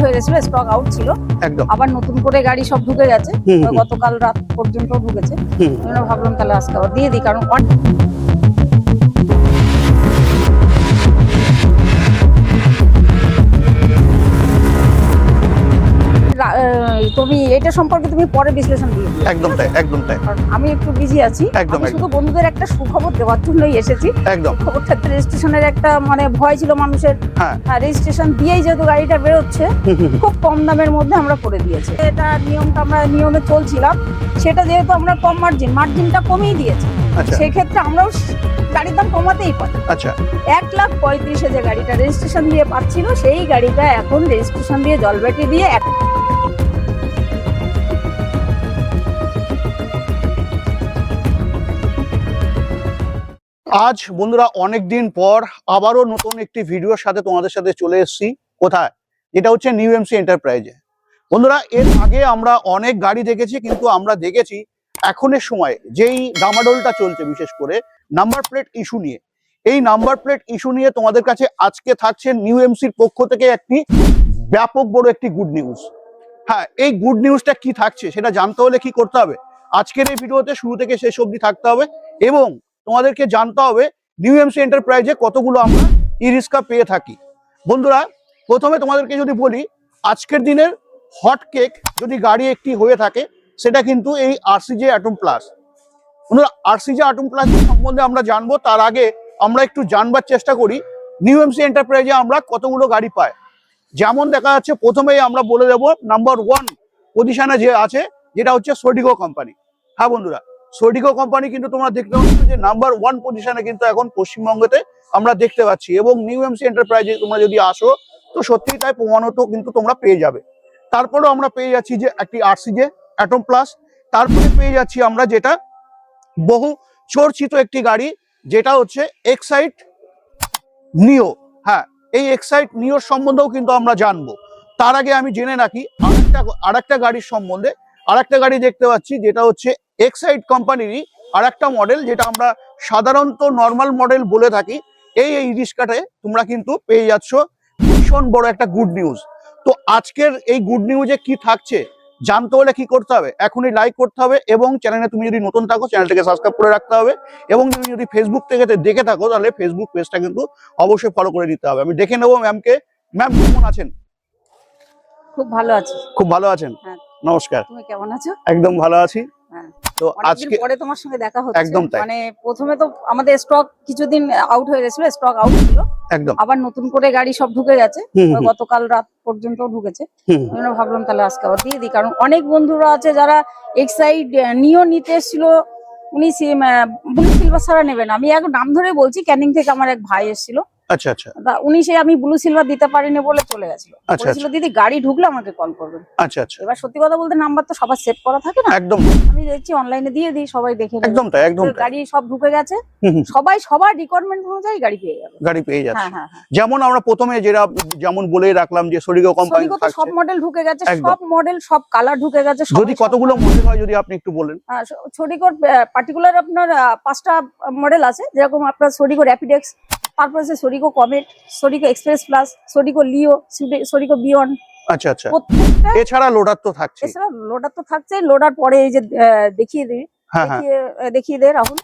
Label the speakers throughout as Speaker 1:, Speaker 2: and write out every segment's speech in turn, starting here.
Speaker 1: হয়ে গেছিল stock out ছিল।
Speaker 2: একদম।
Speaker 1: আবার নতুন করে গাড়ি সব ঢুকে গেছে। গতকাল রাত পর্যন্ত ঢুকেছে। ভাবলাম তাহলে আজকে আবার দিয়ে দিই কারণ অন- আহ, তুমি এটা সম্পর্কে তুমি পরে বিশ্লেষণ
Speaker 2: একদম তাই একদম তাই।
Speaker 1: আমি একটু বিজি আছি।
Speaker 2: একদম,
Speaker 1: শুধু বন্ধুদের একটা সুখবর দেওয়ার জন্যই এসেছি।
Speaker 2: একদম।
Speaker 1: খবরটা রেজিস্ট্রেশনের একটা মানে ভয় ছিল মানুষের।
Speaker 2: হ্যাঁ।
Speaker 1: রেজিস্ট্রেশন দিয়েই যেহেতু গাড়িটা বেরোচ্ছে। খুব কম দামের মধ্যে আমরা করে দিয়েছি। এটা নিয়মটা আমরা নিয়মে চলছিলাম। সেটা যেহেতু আমরা কম মার্জিন মার্জিনটা কমিয়ে দিয়েছি।
Speaker 2: আচ্ছা।
Speaker 1: সেক্ষেত্রে আমরাও গাড়ির দাম কমাতেই পারি।
Speaker 2: আচ্ছা।
Speaker 1: এক লাখ পঁয়ত্রিশে যে গাড়িটা রেজিস্ট্রেশন দিয়ে পাচ্ছিল সেই গাড়িটা এখন রেজিস্ট্রেশন দিয়ে জলবেটি দিয়ে এক
Speaker 2: আজ বন্ধুরা অনেক দিন পর আবারও নতুন একটি ভিডিওর সাথে তোমাদের সাথে চলে এসেছি। কোথায়? এটা হচ্ছে নিউ এমসি এন্টারপ্রাইজে বন্ধুরা, এর আগে আমরা অনেক গাড়ি দেখেছি, কিন্তু আমরা দেখেছি এখনের সময় যেই ডামাডোলটা চলছে, বিশেষ করে নাম্বার প্লেট ইস্যু নিয়ে। এই নাম্বার প্লেট ইস্যু নিয়ে তোমাদের কাছে আজকে থাকছে নিউ এমসির পক্ষ থেকে একটি ব্যাপক বড় একটি গুড নিউজ হ্যাঁ এই গুড নিউজটা কি থাকছে সেটা জানতে হলে কি করতে হবে? আজকের এই ভিডিওতে শুরু থেকে শেষ অবধি থাকতে হবে এবং তোমাদেরকে জানতে হবে নিউ এমসি এন্টারপ্রাইজে কতগুলো আমরা ই রিক্সা পেয়ে থাকি। বন্ধুরা, প্রথমে তোমাদেরকে যদি বলি, আজকের দিনের হট কেক যদি গাড়ি একটি হয়ে থাকে, সেটা কিন্তু এই আরসিজে অ্যাটম প্লাস বন্ধুরা আরসিজে অ্যাটম প্লাস সম্বন্ধে আমরা জানব, তার আগে আমরা একটু জানবার চেষ্টা করি নিউ এমসি এন্টারপ্রাইজে আমরা কতগুলো গাড়ি পাই। যেমন দেখা যাচ্ছে, প্রথমেই আমরা বলে দেবো নাম্বার ওয়ান পজিশনে যে আছে, যেটা হচ্ছে সোডিগো কোম্পানি হ্যাঁ বন্ধুরা? সোডিগো কোম্পানি কিন্তু তোমরা দেখতে পাচ্ছ যে নাম্বার ওয়ান পজিশনে কিন্তু এখন পশ্চিমবঙ্গতে আমরা দেখতে পাচ্ছি। এবং নিউ এমসি এন্টারপ্রাইজে তোমরা যদি আসো, তো সত্যিই তাই প্রমাণত কিন্তু তোমরা পেয়ে যাবে। তারপরেও আমরা পেয়ে যাচ্ছি যে একটি আরসিজে অ্যাটম প্লাস তারপরে পেয়ে যাচ্ছি আমরা যেটা বহু চর্চিত একটি গাড়ি, যেটা হচ্ছে এক্সাইট নিও হ্যাঁ এই এক্সাইট নিওর সম্বন্ধেও কিন্তু আমরা জানব। তার আগে আমি জেনে রাখি, আরেকটা আরেকটা গাড়ির সম্বন্ধে আরেকটা গাড়ি দেখতে পাচ্ছি, যেটা হচ্ছে এক্সাইট কোম্পানিরই আর একটা মডেল যেটা আমরা সাধারণত নর্মাল মডেল বলে থাকি। এই এই রিক্সাটায় তোমরা কিন্তু পেয়ে যাচ্ছ। ভীষণ বড় একটা গুড নিউজ তো আজকের এই গুড নিউজে কি থাকছে জানতে হলে কি করতে হবে? এখনই লাইক করতে হবে এবং চ্যানেলে তুমি যদি নতুন থাকো চ্যানেলটাকে সাবস্ক্রাইব করে রাখতে হবে এবং তুমি যদি ফেসবুক থেকে দেখে থাকো তাহলে ফেসবুক পেজটা কিন্তু অবশ্যই ফলো করে দিতে হবে। আমি দেখে নেব ম্যামকে ম্যাম কেমন আছেন?
Speaker 1: খুব ভালো আছি।
Speaker 2: খুব ভালো আছেন?
Speaker 1: হ্যাঁ।
Speaker 2: নমস্কার।
Speaker 1: তুমি কেমন আছো?
Speaker 2: একদম ভালো আছি।
Speaker 1: হ্যাঁ।
Speaker 2: তো আজকে
Speaker 1: পরে তোমার সঙ্গে দেখা হচ্ছে।
Speaker 2: একদম
Speaker 1: মানে প্রথমে তো আমাদের স্টক কিছুদিন আউট হয়ে গেছিল স্টক আউট ছিল।
Speaker 2: একদম।
Speaker 1: আবার নতুন করে গাড়ি সব ঢুকে গেছে। গতকাল রাত পর্যন্ত ঢুকেছে। জন্য ভাবলাম তাহলে আজকে আবার দিয়ে দিই। কারণ অনেক বন্ধুরা আছে যারা এক্সাইড নিও নিতে এসেছিল। উনি ব্লু সিলভার ছাড়া নেবেন আমি এক নাম ধরে বলছি ক্যানিং থেকে আমার এক ভাই এসেছিল।
Speaker 2: আচ্ছা আচ্ছা।
Speaker 1: তা উনি সে আমি ব্লু সিলভার দিতে পারিনি বলে চলে গেছিল।
Speaker 2: আচ্ছা,
Speaker 1: বলেছিল দিদি গাড়ি ঢুকলে আমাকে কল করবেন।
Speaker 2: আচ্ছা আচ্ছা।
Speaker 1: এবার সত্যি কথা বলতে নাম্বার তো সবার সেভ করা থাকে না।
Speaker 2: একদম।
Speaker 1: আমি দেখছি অনলাইনে দিয়ে দিই সবাই দেখে।
Speaker 2: একদম তাই একদম
Speaker 1: গাড়ি সব ঢুকে গেছে। সবাই সবার রিকোয়ারমেন্ট অনুযায়ী গাড়ি পেয়ে যাবে।
Speaker 2: গাড়ি পেয়ে যাচ্ছে।
Speaker 1: হ্যাঁ হ্যাঁ হ্যাঁ।
Speaker 2: যেমন আমরা প্রথমে যেটা যেমন বলেই রাখলাম যে সরিগো কোম্পানি
Speaker 1: সব মডেল ঢুকে গেছে সব মডেল সব কালার ঢুকে গেছে
Speaker 2: যদি কতগুলো মডেল হয় যদি আপনি একটু বলেন।
Speaker 1: হ্যাঁ, সরিগোর পার্টিকুলার আপনার পাঁচটা মডেল আছে। যেরকম আপনার সরিগো র্যাপিডেক্স তারপর আছে সরিগো কমেট সরিগো এক্সপ্রেস প্লাস সরিগো লিও সরিগো বিয়ন্ড
Speaker 2: আচ্ছা আচ্ছা। এছাড়া লোডার তো থাকছে
Speaker 1: এছাড়া লোডার তো থাকছে। লোডার পরে এই যে দেখিয়ে দিই।
Speaker 2: হ্যাঁ হ্যাঁ।
Speaker 1: দেখিয়ে দে রাহুল।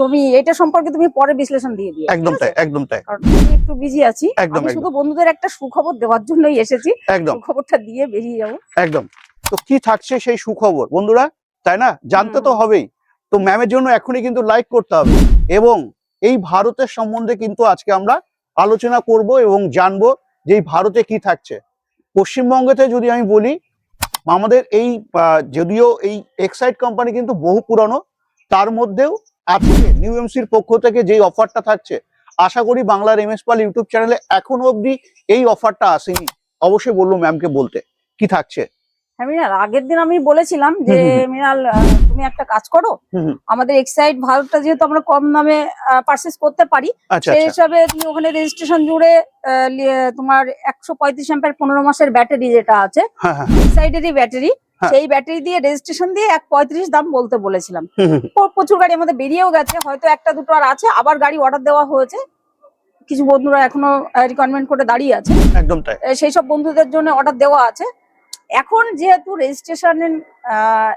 Speaker 1: তুমি এটা সম্পর্কে তুমি পরে বিশ্লেষণ দিয়ে দিও
Speaker 2: একদম তাই একদম তাই।
Speaker 1: আমি একটু বিজি আছি।
Speaker 2: একদম,
Speaker 1: শুধু বন্ধুদের একটা সুখবর দেওয়ার জন্যই এসেছি।
Speaker 2: একদম।
Speaker 1: সুখবরটা দিয়ে বেরিয়ে যাব।
Speaker 2: একদম। তো কি থাকছে সেই সুখবর? বন্ধুরা তাই না? জানতে তো হবেই। তো ম্যামের জন্য এখনই কিন্তু লাইক করতে হবে। এবং এই ভারতের সম্বন্ধে কিন্তু আজকে আমরা আলোচনা করব এবং জানব যে ভারতে কি থাকছে। পশ্চিমবঙ্গতে যদি আমি বলি, আমাদের এই যদিও এই এক্সাইড কোম্পানি কিন্তু বহু পুরনো, তার মধ্যেও আজকে নিউ এমসির পক্ষ থেকে যেই অফারটা থাকছে, আশা করি বাংলার এম এস পাল ইউটিউব চ্যানেলে এখনও অবধি এই অফারটা আসেনি। অবশ্যই বলল ম্যামকে বলতে, কি থাকছে?
Speaker 1: মিনাল আগের দিন আমি বলেছিলাম যে মিনাল তুমি একটা কাজ করো। আমাদের এক্সাইড ভারতটা যেহেতু আমরা কম দামে পারচেস করতে পারি
Speaker 2: আচ্ছা
Speaker 1: সেই
Speaker 2: আচ্ছা।
Speaker 1: হিসাবে তুমি ওখানে রেজিস্ট্রেশন জুড়ে তোমার একশো পঁয়ত্রিশ অ্যাম্পের পনেরো মাসের ব্যাটারি যেটা আছে
Speaker 2: হ্যাঁ হ্যাঁ।
Speaker 1: এক্সাইডেরই ব্যাটারি
Speaker 2: হ্যাঁ।
Speaker 1: সেই ব্যাটারি দিয়ে রেজিস্ট্রেশন দিয়ে এক পঁয়ত্রিশ দাম বলতে বলেছিলাম। প্রচুর গাড়ি আমাদের বেরিয়েও গেছে হয়তো একটা দুটো আর আছে আবার গাড়ি অর্ডার দেওয়া হয়েছে। কিছু বন্ধুরা এখনও রিকোয়ারমেন্ট করে দাঁড়িয়ে আছে।
Speaker 2: একদম
Speaker 1: সেই সব বন্ধুদের জন্য অর্ডার দেওয়া আছে। এখন যেহেতু রেজিস্ট্রেশন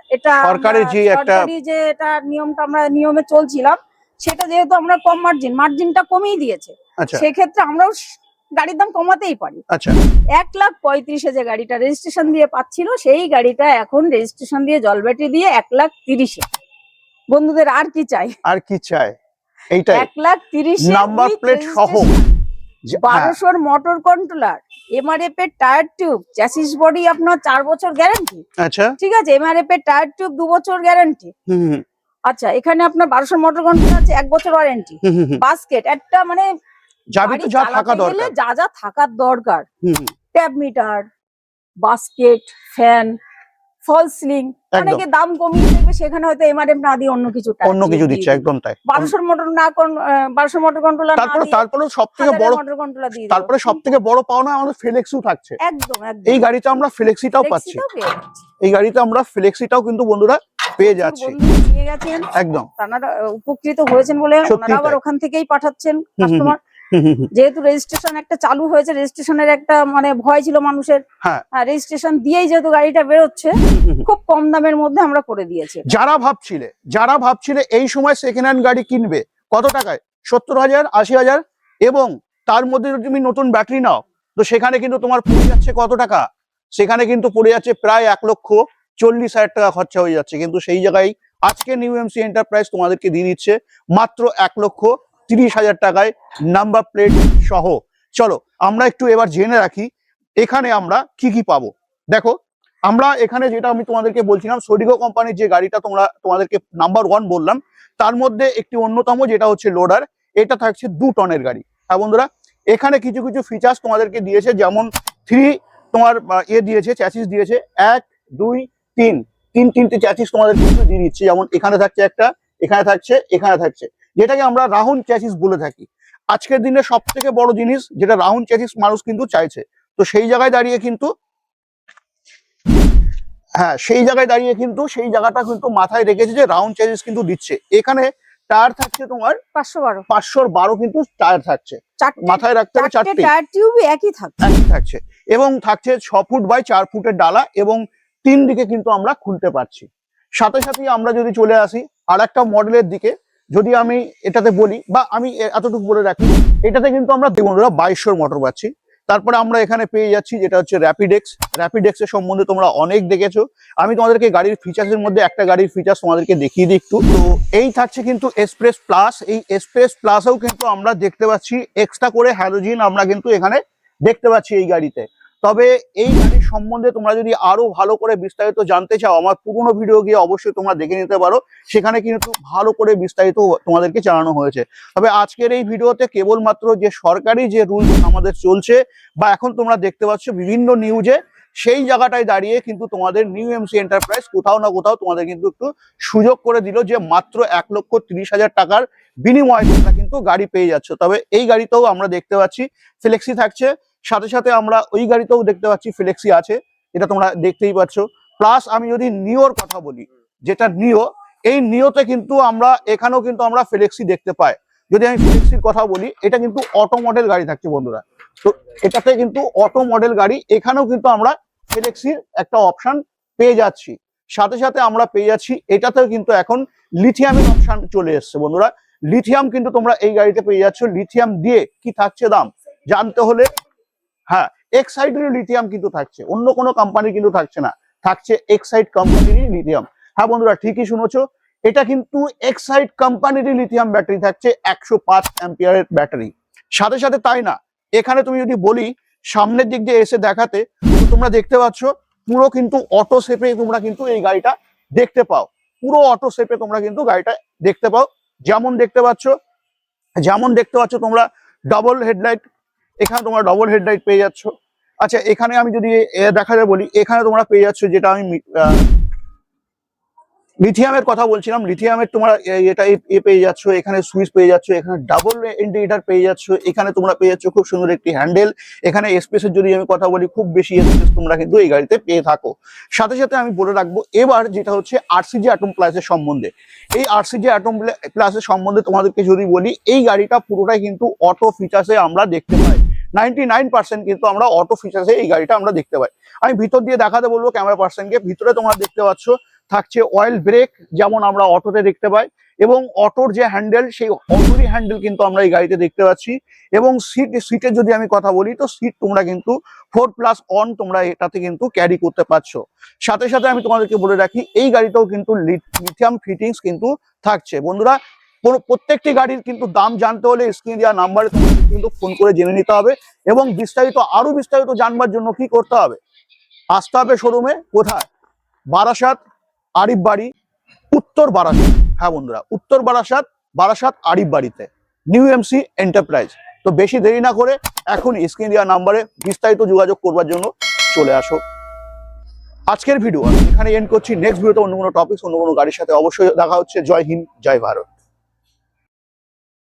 Speaker 1: এটা
Speaker 2: সরকারের যে একটা-
Speaker 1: সরকারি যে এটা নিয়মটা আমরা নিয়মে চলছিলাম সেটা যেহেতু আমরা কম মার্জিন মার্জিনটা কমিয়ে দিয়েছে।
Speaker 2: আচ্ছা।
Speaker 1: সেক্ষেত্রে আমরাও গাড়ির দাম কমাতেই পারি।
Speaker 2: আচ্ছা।
Speaker 1: এক লাখ পঁয়ত্রিশে যে গাড়িটা রেজিস্ট্রেশন দিয়ে পাচ্ছিল সেই গাড়িটা এখন রেজিস্ট্রেশন দিয়ে জল ব্যাটারি দিয়ে এক লাখ তিরিশে। বন্ধুদের আর কি চাই?
Speaker 2: আর কি চাই? এইটাই।
Speaker 1: এক লাখ তিরিশে
Speaker 2: নাম্বার প্লেট সহ।
Speaker 1: বারোশোর মোটর কন্ট্রোলার এমআরএফ এর টায়ার টিউব চ্যাসিস বডি আপনার চার বছর গ্যারান্টি
Speaker 2: আচ্ছা।
Speaker 1: ঠিক আছে এমআরএফ এর টায়ার টিউব দু বছর গ্যারান্টি আচ্ছা এখানে আপনার বারোশোর মোটর কন্ট্রোলার আছে এক বছর ওয়ারেন্টি। বাস্কেট একটা মানে
Speaker 2: যা
Speaker 1: যা থাকার দরকার। ট্যাব মিটার বাস্কেট ফ্যান ফল সিলিং অনেকে দাম কমিয়ে দেবে সেখানে হয়তো এমআরএফ না দিয়ে অন্য কিছু
Speaker 2: অন্য কিছু দিচ্ছে একদম তাই।
Speaker 1: বারোশোর মোটর না বারোশো মোটর কন্ট্রোলার
Speaker 2: তারপরে তারপরে সব থেকে বড়
Speaker 1: মোটর কন্ট্রোলার দিয়ে
Speaker 2: তারপরে সব থেকে বড় পাওনা আমাদের ফ্লেক্সিও থাকছে।
Speaker 1: একদম একদম।
Speaker 2: এই গাড়িতে আমরা ফ্লেক্সিটাও পাচ্ছি। এই গাড়িতে আমরা ফ্লেক্সিটাও কিন্তু বন্ধুরা পেয়ে যাচ্ছি।
Speaker 1: নিয়ে গেছেন।
Speaker 2: একদম।
Speaker 1: তারা উপকৃত হয়েছেন বলে ওনারা আবার ওখান থেকেই পাঠাচ্ছেন কাস্টমার। যেহেতু রেজিস্ট্রেশন একটা চালু হয়েছে রেজিস্ট্রেশনের একটা মানে ভয় ছিল মানুষের।
Speaker 2: হ্যাঁ।
Speaker 1: রেজিস্ট্রেশন দিয়েই যেহেতু গাড়িটা বেরোচ্ছে। খুব কম দামের মধ্যে আমরা করে দিয়েছি।
Speaker 2: যারা ভাবছিলে যারা ভাবছিলে এই সময় সেকেন্ড হ্যান্ড গাড়ি কিনবে কত টাকায়? সত্তর হাজার আশি হাজার? এবং তার মধ্যে যদি তুমি নতুন ব্যাটারি নাও তো সেখানে কিন্তু তোমার পড়ে যাচ্ছে কত টাকা? সেখানে কিন্তু পড়ে যাচ্ছে প্রায় এক লক্ষ চল্লিশ হাজার টাকা খরচা হয়ে যাচ্ছে। কিন্তু সেই জায়গায় আজকে নিউ এমসি এন্টারপ্রাইজ তোমাদেরকে দিয়ে দিচ্ছে মাত্র এক লক্ষ তিরিশ হাজার টাকায় নাম্বার প্লেট সহ। চলো, আমরা একটু এবার জেনে রাখি, এখানে আমরা কি কি পাবো। দেখো, আমরা এখানে যেটা আমি তোমাদেরকে বলছিলাম সোডিগো কোম্পানির যে গাড়িটা তোমরা, তোমাদেরকে নাম্বার ওয়ান বললাম, তার মধ্যে একটি অন্যতম যেটা হচ্ছে লোডার এটা থাকছে দু টনের গাড়ি। হ্যাঁ বন্ধুরা, এখানে কিছু কিছু ফিচার্স তোমাদেরকে দিয়েছে, যেমন থ্রি তোমার এ দিয়েছে চ্যাসিস দিয়েছে, এক, দুই, তিন। তিন, তিনটে চ্যাসিস তোমাদের কিন্তু দিয়ে দিচ্ছে। যেমন এখানে থাকছে একটা, এখানে থাকছে এখানে থাকছে। যেটাকে আমরা রাউন্ড চ্যাসিস বলে থাকি। আজকের দিনে সব থেকে বড় জিনিস যেটা রাউন্ড চ্যাসিস মানুষ কিন্তু চাইছে তো সেই জায়গায় দাঁড়িয়ে কিন্তু হ্যাঁ সেই জায়গায় দাঁড়িয়ে কিন্তু সেই জায়গাটা কিন্তু মাথায় রেখেছে যে রাউন্ড চ্যাসিস কিন্তু দিচ্ছে। এখানে টায়ার থাকছে তোমার
Speaker 1: পাঁচশো বারো।
Speaker 2: পাঁচশোর বারো কিন্তু টায়ার থাকছে। মাথায় রাখতে হবে
Speaker 1: চারটে টায়ার টিউব একই থাকছে।
Speaker 2: একই থাকছে এবং থাকছে ছ ফুট বাই চার ফুটের ডালা এবং তিন দিকে কিন্তু আমরা খুলতে পারছি। সাথে সাথে আমরা যদি চলে আসি আর একটা মডেলের দিকে যদি আমি এটাতে বলি, বা আমি এতটুকু বলে রাখি, এটাতে কিন্তু আমরা বন্ধুরা বাইশশোর মোটর পাচ্ছি। তারপরে আমরা এখানে পেয়ে যাচ্ছি যেটা হচ্ছে র্যাপিডেক্স র্যাপিডেক্স এর সম্বন্ধে তোমরা অনেক দেখেছ। আমি তোমাদেরকে গাড়ির ফিচার্সের মধ্যে একটা গাড়ির ফিচার্স তোমাদেরকে দেখিয়ে দিই একটু। তো এই থাকছে কিন্তু এক্সপ্রেস প্লাস এই এক্সপ্রেস প্লাসেও কিন্তু আমরা দেখতে পাচ্ছি এক্সট্রা করে হ্যালোজিন আমরা কিন্তু এখানে দেখতে পাচ্ছি এই গাড়িতে। তবে এই গাড়ির সম্বন্ধে তোমরা যদি আরও ভালো করে বিস্তারিত জানতে চাও, আমার পুরোনো ভিডিও গিয়ে অবশ্যই তোমরা দেখে নিতে পারো। সেখানে কিন্তু ভালো করে বিস্তারিত তোমাদেরকে জানানো হয়েছে। তবে আজকের এই ভিডিওতে কেবলমাত্র যে সরকারি যে রুল আমাদের চলছে বা এখন তোমরা দেখতে পাচ্ছ বিভিন্ন নিউজে সেই জায়গাটায় দাঁড়িয়ে কিন্তু তোমাদের নিউ এমসি এন্টারপ্রাইজ কোথাও না কোথাও তোমাদের কিন্তু একটু সুযোগ করে দিল যে মাত্র এক লক্ষ তিরিশ হাজার টাকার বিনিময়ে তোমরা কিন্তু গাড়ি পেয়ে যাচ্ছ। তবে এই গাড়িতেও আমরা দেখতে পাচ্ছি ফ্লেক্সি থাকছে। সাথে সাথে আমরা ওই গাড়িতেও দেখতে পাচ্ছি ফ্লেক্সি আছে, এটা তোমরা দেখতেই পাচ্ছ। প্লাস আমি যদি নিওর কথা বলি, যেটা নিও এই নিওতে কিন্তু আমরা, এখানেও কিন্তু আমরা ফ্লেক্সি দেখতে পাই। যদি আমি ফ্লেক্সির কথা বলি, এটা কিন্তু অটো মডেল গাড়ি থাকছে বন্ধুরা। তো এটাতে কিন্তু অটো মডেল গাড়ি, এখানেও কিন্তু আমরা ফ্লেক্সির একটা অপশন পেয়ে যাচ্ছি। সাথে সাথে আমরা পেয়ে যাচ্ছি, এটাতেও কিন্তু এখন লিথিয়ামের অপশন চলে এসছে বন্ধুরা। লিথিয়াম কিন্তু তোমরা এই গাড়িতে পেয়ে যাচ্ছ। লিথিয়াম দিয়ে কি থাকছে দাম? জানতে হলে হ্যাঁ এক্সাইডের লিথিয়াম কিন্তু থাকছে। অন্য কোনো কোম্পানির কিন্তু থাকছে না। থাকছে এক্সাইড কোম্পানিরই লিথিয়াম হ্যাঁ বন্ধুরা, ঠিকই শুনেছো। এটা কিন্তু এক্সাইড কোম্পানিরই লিথিয়াম ব্যাটারি থাকছে একশো পাঁচ অ্যাম্পিয়ারের ব্যাটারি সাথে সাথে তাই না, এখানে তুমি যদি বলি, সামনের দিক দিয়ে এসে দেখাতে, তোমরা দেখতে পাচ্ছ, পুরো কিন্তু অটো শেপে তোমরা কিন্তু এই গাড়িটা দেখতে পাও। পুরো অটো শেপে তোমরা কিন্তু গাড়িটা দেখতে পাও। যেমন দেখতে পাচ্ছ, যেমন দেখতে পাচ্ছ তোমরা ডবল হেডলাইট এখানে তোমরা ডবল হেড লাইট পেয়ে যাচ্ছ। আচ্ছা এখানে আমি যদি দেখা যায় বলি, এখানে তোমরা পেয়ে যাচ্ছ যেটা আমি লিথিয়ামের কথা বলছিলাম। লিথিয়ামের তোমরা এটা এ- পেয়ে যাচ্ছ, এখানে সুইচ পেয়ে যাচ্ছ, এখানে ডাবল ইন্ডিকেটার পেয়ে যাচ্ছ, এখানে তোমরা পেয়ে যাচ্ছ খুব সুন্দর একটি হ্যান্ডেল এখানে স্পেসের যদি আমি কথা বলি, খুব বেশি স্পেস তোমরা কিন্তু এই গাড়িতে পেয়ে থাকো। সাথে সাথে আমি বলে রাখব, এবার যেটা হচ্ছে আরসিজি অ্যাটম প্লাসের সম্বন্ধে। এই আরসিজি অ্যাটম প্লাসের সম্বন্ধে তোমাদেরকে যদি বলি, এই গাড়িটা পুরোটাই কিন্তু অটো ফিচার্সে আমরা দেখতে পাই। নাইনটি কিন্তু আমরা অটো ফিচার্সে এই গাড়িটা আমরা দেখতে পাই। আমি ভিতর দিয়ে দেখাতে বলব ক্যামেরা পার্সনকে ভিতরে তোমরা দেখতে পাচ্ছ থাকছে অয়েল ব্রেক যেমন আমরা অটোতে দেখতে পাই, এবং অটোর যে হ্যান্ডেল সেই অটোরই হ্যান্ডেল কিন্তু আমরা এই গাড়িতে দেখতে পাচ্ছি, এবং সিট সিটের যদি আমি কথা বলি, তো সিট তোমরা কিন্তু ফোর প্লাস অন তোমরা এটাতে কিন্তু ক্যারি করতে পারছ। সাথে সাথে আমি তোমাদেরকে বলে রাখি, এই গাড়িটাও কিন্তু লিথিয়াম ফিটিংস কিন্তু থাকছে। বন্ধুরা প্রত্যেকটি গাড়ির কিন্তু দাম জানতে হলে স্ক্রিন দেওয়া নাম্বারে কিন্তু ফোন করে জেনে নিতে হবে, এবং বিস্তারিত, আরও বিস্তারিত জানবার জন্য কি করতে হবে? আসতে হবে শোরুমে কোথায়? বারাসাত আরিফ বাড়ি উত্তর বারাসাত। হ্যাঁ বন্ধুরা, উত্তর বারাসাত বারাসাত আরিফ বাড়িতে নিউ এমসি এন্টারপ্রাইজ তো বেশি দেরি না করে এখন স্ক্রিন দেওয়া নাম্বারে বিস্তারিত যোগাযোগ করবার জন্য চলে আসো। আজকের ভিডিও এখানে এন্ড করছি। নেক্সট ভিডিওতে অন্য কোনো টপিক অন্য কোনো গাড়ির সাথে অবশ্যই দেখা হচ্ছে। জয় হিন্দ, জয় ভারত।